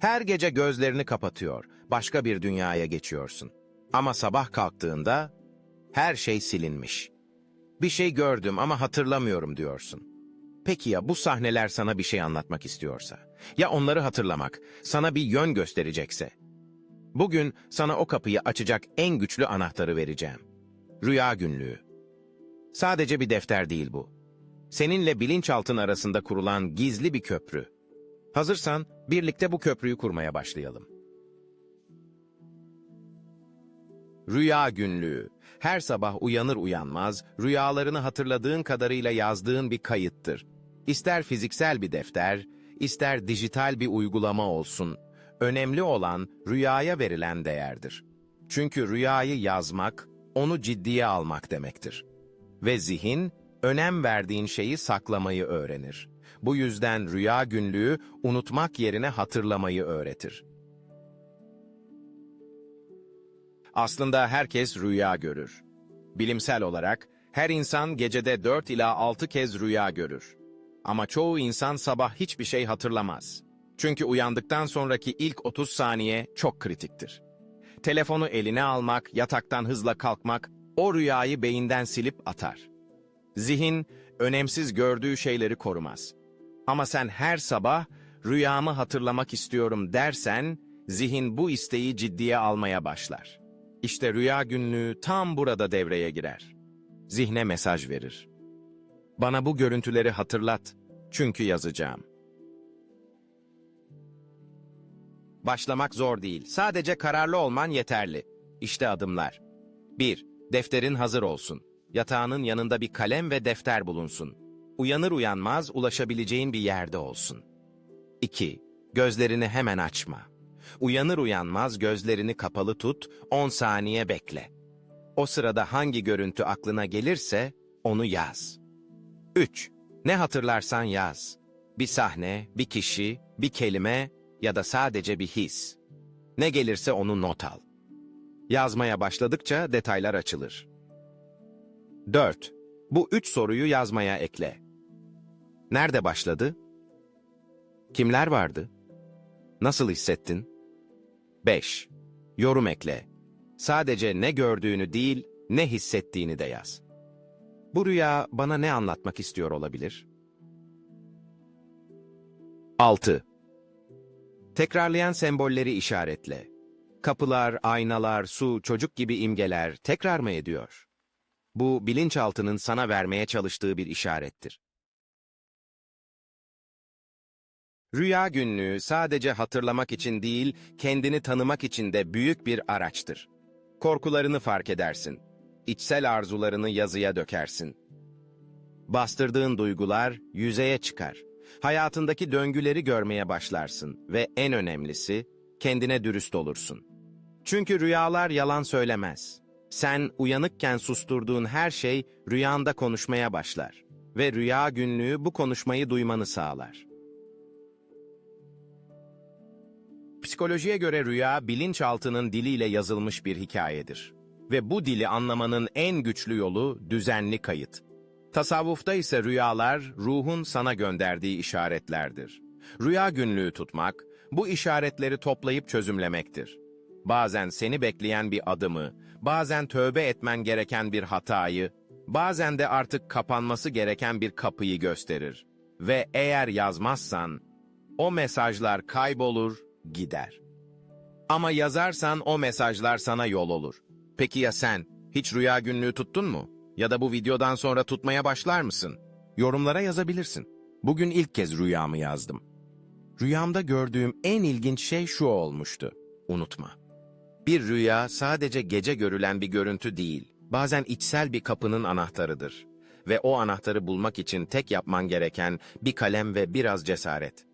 Her gece gözlerini kapatıyor, başka bir dünyaya geçiyorsun. Ama sabah kalktığında her şey silinmiş. Bir şey gördüm ama hatırlamıyorum diyorsun. Peki ya bu sahneler sana bir şey anlatmak istiyorsa? Ya onları hatırlamak sana bir yön gösterecekse? Bugün sana o kapıyı açacak en güçlü anahtarı vereceğim. Rüya günlüğü. Sadece bir defter değil bu. Seninle bilinçaltın arasında kurulan gizli bir köprü. Hazırsan birlikte bu köprüyü kurmaya başlayalım. Rüya günlüğü. Her sabah uyanır uyanmaz rüyalarını hatırladığın kadarıyla yazdığın bir kayıttır. İster fiziksel bir defter, ister dijital bir uygulama olsun. Önemli olan rüyaya verilen değerdir. Çünkü rüyayı yazmak, onu ciddiye almak demektir. Ve zihin, önem verdiğin şeyi saklamayı öğrenir. Bu yüzden rüya günlüğü unutmak yerine hatırlamayı öğretir. Aslında herkes rüya görür. Bilimsel olarak her insan gecede 4 ila 6 kez rüya görür. Ama çoğu insan sabah hiçbir şey hatırlamaz. Çünkü uyandıktan sonraki ilk 30 saniye çok kritiktir. Telefonu eline almak, yataktan hızla kalkmak o rüyayı beyinden silip atar. Zihin önemsiz gördüğü şeyleri korumaz. Ama sen her sabah rüyamı hatırlamak istiyorum dersen zihin bu isteği ciddiye almaya başlar. İşte rüya günlüğü tam burada devreye girer. Zihne mesaj verir. Bana bu görüntüleri hatırlat çünkü yazacağım. Başlamak zor değil. Sadece kararlı olman yeterli. İşte adımlar. 1. Defterin hazır olsun. Yatağının yanında bir kalem ve defter bulunsun. Uyanır uyanmaz ulaşabileceğin bir yerde olsun. 2. Gözlerini hemen açma. Uyanır uyanmaz gözlerini kapalı tut, 10 saniye bekle. O sırada hangi görüntü aklına gelirse onu yaz. 3. Ne hatırlarsan yaz. Bir sahne, bir kişi, bir kelime ya da sadece bir his. Ne gelirse onu not al. Yazmaya başladıkça detaylar açılır. 4. Bu üç soruyu yazmaya ekle. Nerede başladı? Kimler vardı? Nasıl hissettin? 5. Yorum ekle. Sadece ne gördüğünü değil, ne hissettiğini de yaz. Bu rüya bana ne anlatmak istiyor olabilir? 6. Tekrarlayan sembolleri işaretle. Kapılar, aynalar, su, çocuk gibi imgeler tekrar mı ediyor? Bu bilinçaltının sana vermeye çalıştığı bir işarettir. Rüya günlüğü sadece hatırlamak için değil, kendini tanımak için de büyük bir araçtır. Korkularını fark edersin. İçsel arzularını yazıya dökersin. Bastırdığın duygular yüzeye çıkar. Hayatındaki döngüleri görmeye başlarsın ve en önemlisi kendine dürüst olursun. Çünkü rüyalar yalan söylemez. Sen uyanıkken susturduğun her şey rüyanda konuşmaya başlar ve rüya günlüğü bu konuşmayı duymanı sağlar. Psikolojiye göre rüya bilinçaltının diliyle yazılmış bir hikayedir. Ve bu dili anlamanın en güçlü yolu düzenli kayıt. Tasavvufta ise rüyalar ruhun sana gönderdiği işaretlerdir. Rüya günlüğü tutmak, bu işaretleri toplayıp çözümlemektir. Bazen seni bekleyen bir adımı, bazen tövbe etmen gereken bir hatayı, bazen de artık kapanması gereken bir kapıyı gösterir. Ve eğer yazmazsan, o mesajlar kaybolur, gider. Ama yazarsan o mesajlar sana yol olur. Peki ya sen? Hiç rüya günlüğü tuttun mu? Ya da bu videodan sonra tutmaya başlar mısın? Yorumlara yazabilirsin. Bugün ilk kez rüyamı yazdım. Rüyamda gördüğüm en ilginç şey şu olmuştu. Unutma. Bir rüya sadece gece görülen bir görüntü değil. Bazen içsel bir kapının anahtarıdır. Ve o anahtarı bulmak için tek yapman gereken bir kalem ve biraz cesaret.